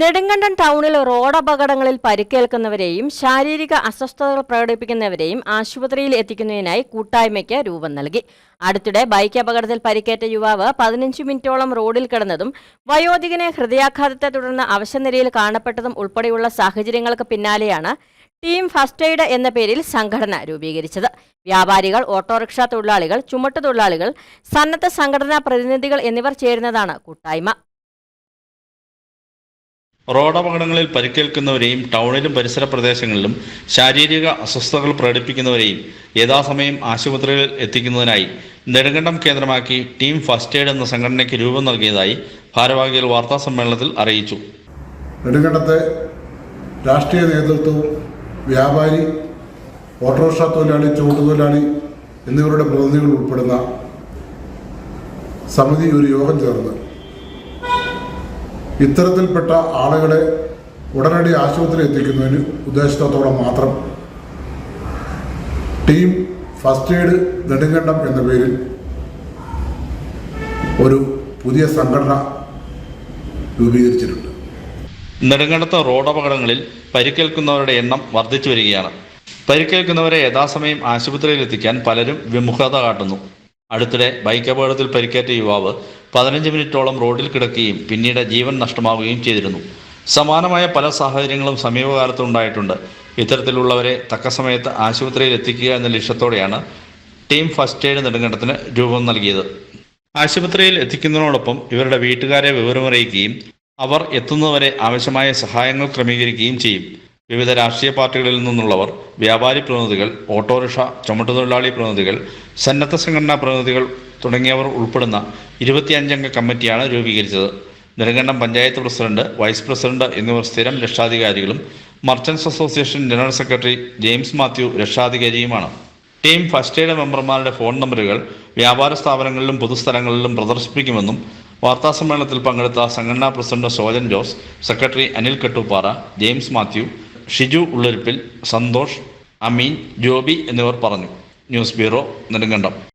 നെടുങ്കണ്ടം ടൗണിൽ റോഡപകടങ്ങളിൽ പരിക്കേൽക്കുന്നവരെയും ശാരീരിക അസ്വസ്ഥതകൾ പ്രകടിപ്പിക്കുന്നവരെയും ആശുപത്രിയിൽ എത്തിക്കുന്നതിനായി കൂട്ടായ്മയ്ക്ക് രൂപം നൽകി. അടുത്തിടെ ബൈക്ക് അപകടത്തിൽ പരിക്കേറ്റ യുവാവ് പതിനഞ്ച് മിനിറ്റോളം റോഡിൽ കിടന്നതും വയോധികനെ ഹൃദയാഘാതത്തെ തുടർന്ന് അവശനിലയിൽ കാണപ്പെട്ടതും ഉൾപ്പെടെയുള്ള സാഹചര്യങ്ങൾക്ക് പിന്നാലെയാണ് ടീം ഫസ്റ്റ് എയ്ഡ് എന്ന പേരിൽ സംഘടന രൂപീകരിച്ചത്. വ്യാപാരികൾ ഓട്ടോറിക്ഷ തൊഴിലാളികൾ ചുമട്ടുതൊഴിലാളികൾ സന്നദ്ധ സംഘടനാ പ്രതിനിധികൾ എന്നിവർ ചേരുന്നതാണ് കൂട്ടായ്മ. റോഡപകടങ്ങളിൽ പരിക്കേൽക്കുന്നവരെയും ടൗണിലും പരിസര പ്രദേശങ്ങളിലും ശാരീരിക അസ്വസ്ഥതകൾ പ്രകടിപ്പിക്കുന്നവരെയും യഥാസമയം ആശുപത്രികളിൽ എത്തിക്കുന്നതിനായി നെടുങ്കണ്ടം കേന്ദ്രമാക്കി ടീം ഫസ്റ്റ് എയ്ഡ് എന്ന സംഘടനയ്ക്ക് രൂപം നൽകിയതായി ഭാരവാഹികൾ വാർത്താ സമ്മേളനത്തിൽ അറിയിച്ചു. നെടുങ്കണ്ടത്തെ രാഷ്ട്രീയ നേതൃത്വവും വ്യാപാരി ഓട്ടോറിക്ഷ തൊഴിലാളി ചുവട്ടുതൊഴിലാളി എന്നിവരുടെ പ്രതിനിധികൾ ഉൾപ്പെടുന്ന സമിതി ഒരു യോഗം ചേർന്ന് ഇത്തരത്തിൽപ്പെട്ട ആളുകളെ ഉടനടി ആശുപത്രി എത്തിക്കുന്നതിന് ഉദ്ദേശത്തോടെ മാത്രം ടീം ഫസ്റ്റ് എയ്ഡ് നെടുങ്കണ്ടം എന്ന പേരിൽ ഒരു പുതിയ സംഘടന രൂപീകരിച്ചിട്ടുണ്ട്. നെടുങ്കണ്ടത്ത് റോഡപകടങ്ങളിൽ പരിക്കേൽക്കുന്നവരുടെ എണ്ണം വർദ്ധിച്ചു വരികയാണ്. പരിക്കേൽക്കുന്നവരെ യഥാസമയം ആശുപത്രിയിൽ എത്തിക്കാൻ പലരും വിമുഖത കാട്ടുന്നു. അടുത്തിടെ ബൈക്ക് അപകടത്തിൽ പരിക്കേറ്റ യുവാവ് പതിനഞ്ച് മിനിറ്റോളം റോഡിൽ കിടക്കുകയും പിന്നീട് ജീവൻ നഷ്ടമാവുകയും ചെയ്തിരുന്നു. സമാനമായ പല സാഹചര്യങ്ങളും സമീപകാലത്ത് ഉണ്ടായിട്ടുണ്ട്. ഇത്തരത്തിലുള്ളവരെ തക്ക സമയത്ത് ആശുപത്രിയിൽ എത്തിക്കുക എന്ന ലക്ഷ്യത്തോടെയാണ് ടീം ഫസ്റ്റ് എയ്ഡ് നെടുങ്കണ്ടത്തിന് രൂപം നൽകിയത്. ആശുപത്രിയിൽ എത്തിക്കുന്നതിനോടൊപ്പം ഇവരുടെ വീട്ടുകാരെ വിവരമറിയിക്കുകയും അവർ എത്തുന്നവരെ ആവശ്യമായ സഹായങ്ങൾ ക്രമീകരിക്കുകയും ചെയ്യും. വിവിധ രാഷ്ട്രീയ പാർട്ടികളിൽ നിന്നുള്ളവർ വ്യാപാരി പ്രതിനിധികൾ ഓട്ടോറിക്ഷ ചുമട്ടുതൊഴിലാളി പ്രതിനിധികൾ സന്നദ്ധ സംഘടനാ പ്രതിനിധികൾ തുടങ്ങിയവർ ഉൾപ്പെടുന്ന ഇരുപത്തിയഞ്ചംഗ കമ്മിറ്റിയാണ് രൂപീകരിച്ചത്. Nedumkandam panchayat president vice president എന്നിവർ സ്ഥിരം രക്ഷാധികാരികളും merchants association general secretary James Mathew രക്ഷാധികാരിയുമാണ്. Team first aid മെമ്പർമാരുടെ ഫോൺ നമ്പറുകൾ വ്യാപാര സ്ഥാപനങ്ങളിലും പൊതുസ്ഥലങ്ങളിലും പ്രദർശിപ്പിക്കുമെന്നും വാർത്താ സമ്മേളനത്തിൽ പങ്കെടുത്ത സംഘടനാ പ്രസിഡന്റ് സോജൻ ജോസ് സെക്രട്ടറി അനിൽ കെട്ടുപ്പാറ ജെയിംസ് മാത്യു ഷിജു ഉള്ളരിപ്പിൽ സന്തോഷ് അമീൻ ജോബി എന്നിവർ പറഞ്ഞു. News bureau Nedumkandam.